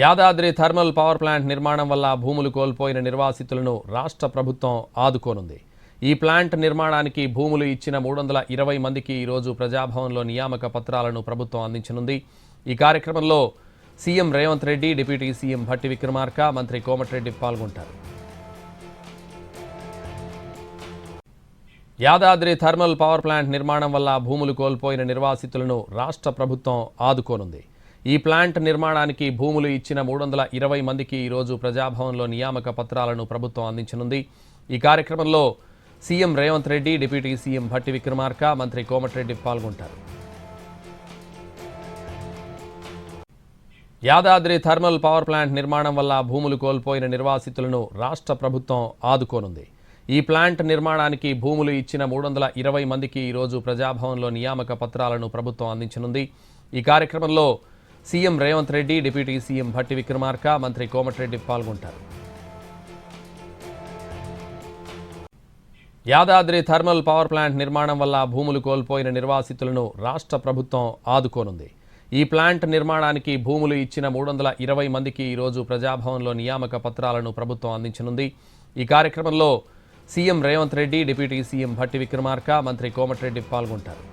Yadadri thermal power plant నిర్మాణం వల్ల భూములు కోల్పోయిన నిర్వాసితులను రాష్ట్ర ప్రభుత్వం ఆదుకోనుంది. ఈ ప్లాంట్ నిర్మాణానికి భూములు ఇచ్చిన మూడు వందల ఇరవై మందికి ఈరోజు ప్రజాభవన్లో నియామక పత్రాలను ప్రభుత్వం అందించనుంది. ఈ కార్యక్రమంలో CM Revanth Reddy deputy CM Bhatti Vikramarka మంత్రి కోమటిరెడ్డి పాల్గొంటారు. యాదాద్రి థర్మల్ పవర్ ప్లాంట్ నిర్మాణం వల్ల భూములు కోల్పోయిన నిర్వాసితులను రాష్ట్ర ప్రభుత్వం ఆదుకోనుంది. ఈ ప్లాంట్ నిర్మాణానికి భూములు ఇచ్చిన మూడు వందల ఇరవై మందికి ఈరోజు ప్రజాభవన్లో నియామక పత్రాలను ప్రభుత్వం అందించనుంది. ఈ కార్యక్రమంలో CM Revanth Reddy deputy CM Bhatti Vikramarka మంత్రి కోమటిరెడ్డి పాల్గొంటారు. యాదాద్రి థర్మల్ పవర్ ప్లాంట్ నిర్మాణం వల్ల భూములు కోల్పోయిన నిర్వాసితులను రాష్ట్ర ప్రభుత్వం ఆదుకోనుంది. ఈ ప్లాంట్ నిర్మాణానికి భూములు ఇచ్చిన మూడు వందల ఇరవై మందికి ఈరోజు ప్రజాభవన్లో నియామక పత్రాలను ప్రభుత్వం అందించనుంది. ఈ కార్యక్రమంలో CM Revanth Reddy deputy CM Bhatti Vikramarka మంత్రి కోమటిరెడ్డి పాల్గొంటారు. యాదాద్రి థర్మల్ పవర్ ప్లాంట్ నిర్మాణం వల్ల భూములు కోల్పోయిన నిర్వాసితులను రాష్ట్ర ప్రభుత్వం ఆదుకోనుంది. ఈ ప్లాంట్ నిర్మాణానికి భూములు ఇచ్చిన మూడు వందల ఇరవై మందికి ఈరోజు ప్రజాభవన్లో నియామక పత్రాలను ప్రభుత్వం అందించనుంది. ఈ కార్యక్రమంలో CM Revanth Reddy deputy CM Bhatti Vikramarka మంత్రి కోమటిరెడ్డి పాల్గొంటారు.